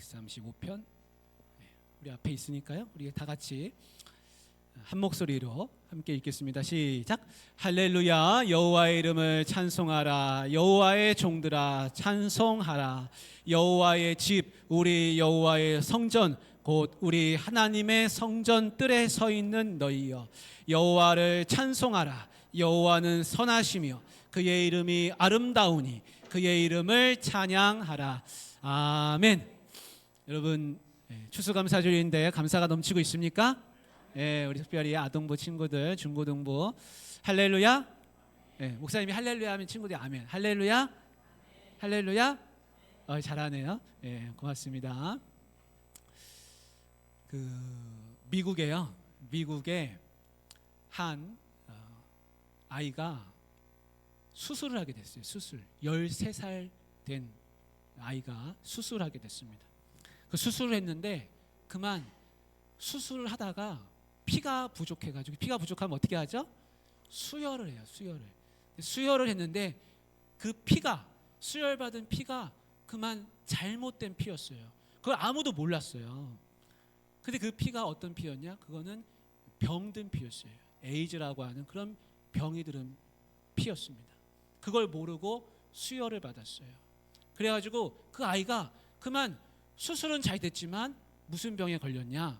135편. 우리 앞에 있으니까요. 우리 다 같이 한 목소리로 함께 읽겠습니다. 시작. 할렐루야 여호와의 이름을 찬송하라. 여호와의 종들아 찬송하라. 여호와의 집 우리 여호와의 성전 곧 우리 하나님의 성전 뜰에 서 있는 너희여. 여호와를 찬송하라. 여호와는 선하시며 그의 이름이 아름다우니 그의 이름을 찬양하라. 아멘 여러분 예, 추수감사절인데 감사가 넘치고 있습니까? 예, 우리 특별히 아동부 친구들, 중고등부 할렐루야. 예, 목사님이 할렐루야 하면 친구들이 아멘. 할렐루야. 할렐루야. 어, 잘하네요. 예, 고맙습니다. 그 미국에요. 미국에 한 어, 아이가 수술을 하게 됐어요. 수술. 13살 된 아이가 수술하게 됐습니다. 그 수술을 했는데 그만 수술을 하다가 피가 부족해가지고 피가 부족하면 어떻게 하죠? 수혈을 해요. 수혈을. 수혈을 했는데 그 피가 수혈받은 피가 그만 잘못된 피였어요. 그걸 아무도 몰랐어요. 근데 그 피가 어떤 피였냐? 그거는 병든 피였어요. 에이즈라고 하는 그런 병이 들은 피였습니다. 그걸 모르고 수혈을 받았어요. 그래가지고 그 아이가 그만 수술은 잘 됐지만 무슨 병에 걸렸냐?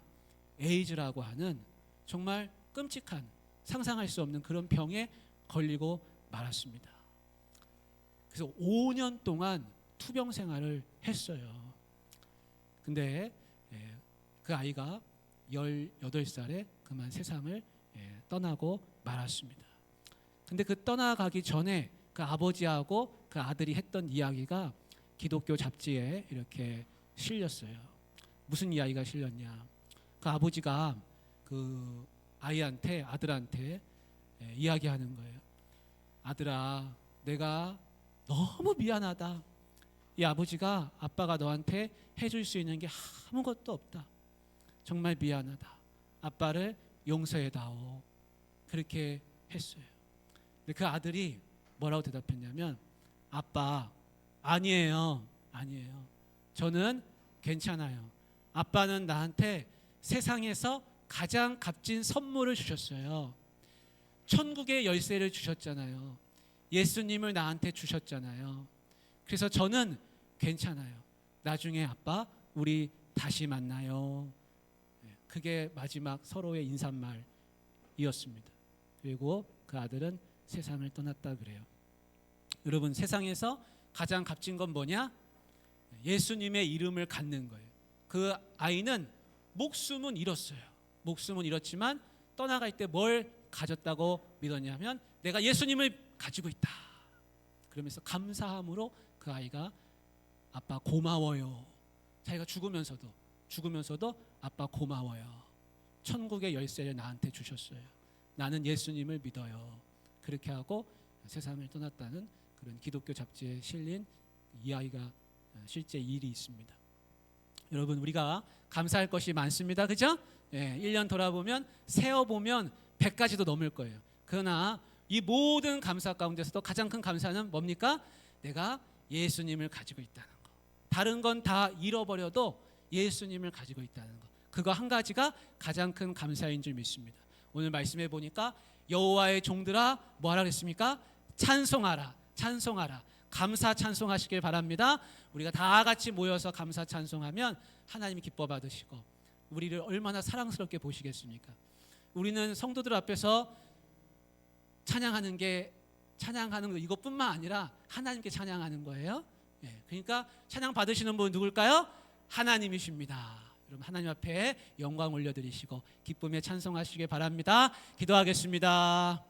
에이즈라고 하는 정말 끔찍한 상상할 수 없는 그런 병에 걸리고 말았습니다. 그래서 5년 동안 투병 생활을 했어요. 근데 예, 그 아이가 18살에 그만 세상을 예, 떠나고 말았습니다. 근데 그 떠나가기 전에 그 아버지하고 그 아들이 했던 이야기가 기독교 잡지에 이렇게 실렸어요. 무슨 이야기가 실렸냐? 그 아버지가 그 아이한테 아들한테 예, 이야기하는 거예요. 아들아, 내가 너무 미안하다. 이 아버지가 아빠가 너한테 해줄 수 있는 게 아무것도 없다. 정말 미안하다. 아빠를 용서해다오. 그렇게 했어요. 근데 그 아들이 뭐라고 대답했냐면 아빠 아니에요. 아니에요. 저는 괜찮아요. 아빠는 나한테 세상에서 가장 값진 선물을 주셨어요. 천국의 열쇠를 주셨잖아요. 예수님을 나한테 주셨잖아요. 그래서 저는 괜찮아요. 나중에 아빠 우리 다시 만나요. 네, 그게 마지막 서로의 인사말이었습니다. 그리고 그 아들은 세상을 떠났다 그래요. 여러분 세상에서 가장 값진 건 뭐냐? 예수님의 이름을 갖는 거예요. 그 아이는 목숨은 잃었어요. 목숨은 잃었지만 떠나갈 때 뭘 가졌다고 믿었냐면 내가 예수님을 가지고 있다. 그러면서 감사함으로 그 아이가 아빠 고마워요. 자기가 죽으면서도 죽으면서도 아빠 고마워요. 천국의 열쇠를 나한테 주셨어요. 나는 예수님을 믿어요. 그렇게 하고 세상을 떠났다는 그런 기독교 잡지에 실린 이야기가 실제 일이 있습니다. 여러분 우리가 감사할 것이 많습니다. 그죠? 예, 1년 돌아보면 세어 보면 100가지도 넘을 거예요. 그러나 이 모든 감사 가운데서도 가장 큰 감사는 뭡니까? 내가 예수님을 가지고 있다는 거. 다른 건 다 잃어버려도 예수님을 가지고 있다는 거. 그거 한 가지가 가장 큰 감사인 줄 믿습니다. 오늘 말씀해 보니까 여호와의 종들아 뭐하라 그랬습니까? 찬송하라. 찬송하라. 감사 찬송하시길 바랍니다. 우리가 다 같이 모여서 감사 찬송하면 하나님이 기뻐 받으시고 우리를 얼마나 사랑스럽게 보시겠습니까? 우리는 성도들 앞에서 찬양하는 게 찬양하는 거 이것뿐만 아니라 하나님께 찬양하는 거예요. 예, 그러니까 찬양 받으시는 분 누굴까요? 하나님이십니다. 여러분 하나님 앞에 영광 올려드리시고 기쁨에 찬송하시길 바랍니다. 기도하겠습니다.